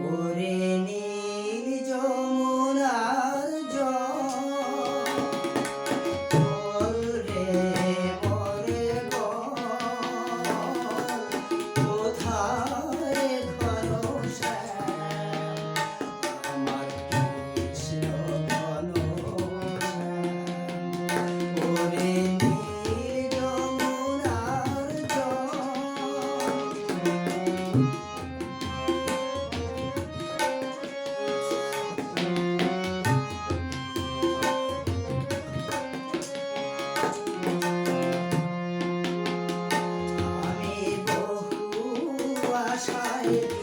ওরে আশায়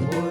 Oh.